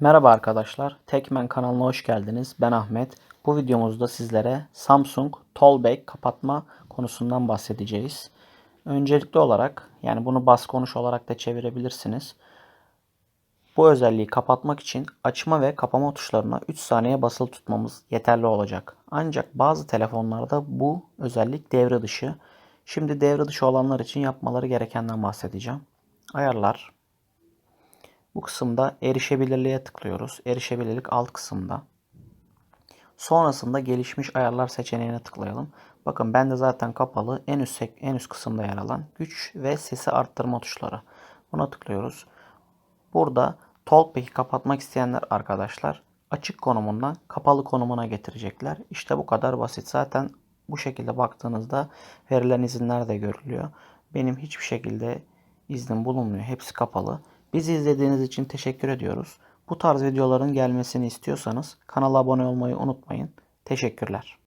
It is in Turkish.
Merhaba arkadaşlar, Tekmen kanalına hoş geldiniz. Ben Ahmet. Bu videomuzda sizlere Samsung Tollback kapatma konusundan bahsedeceğiz. Öncelikli olarak, yani bunu bas konuş olarak da çevirebilirsiniz. Bu özelliği kapatmak için açma ve kapama tuşlarına 3 saniye basılı tutmamız yeterli olacak. Ancak bazı telefonlarda bu özellik devre dışı. Şimdi devre dışı olanlar için yapmaları gerekenden bahsedeceğim. Ayarlar, bu kısımda erişebilirliğe tıklıyoruz. Erişebilirlik alt kısımda. Sonrasında gelişmiş ayarlar seçeneğine tıklayalım. Bakın bende zaten kapalı en üst en üst kısımda yer alan güç ve sesi arttırma tuşları. Buna tıklıyoruz. Burada Talkback'i kapatmak isteyenler arkadaşlar açık konumundan kapalı konumuna getirecekler. İşte bu kadar basit. Zaten bu şekilde baktığınızda verilen izinler de görülüyor. Benim hiçbir şekilde iznim bulunmuyor. Hepsi kapalı. Bizi izlediğiniz için teşekkür ediyoruz. Bu tarz videoların gelmesini istiyorsanız kanala abone olmayı unutmayın. Teşekkürler.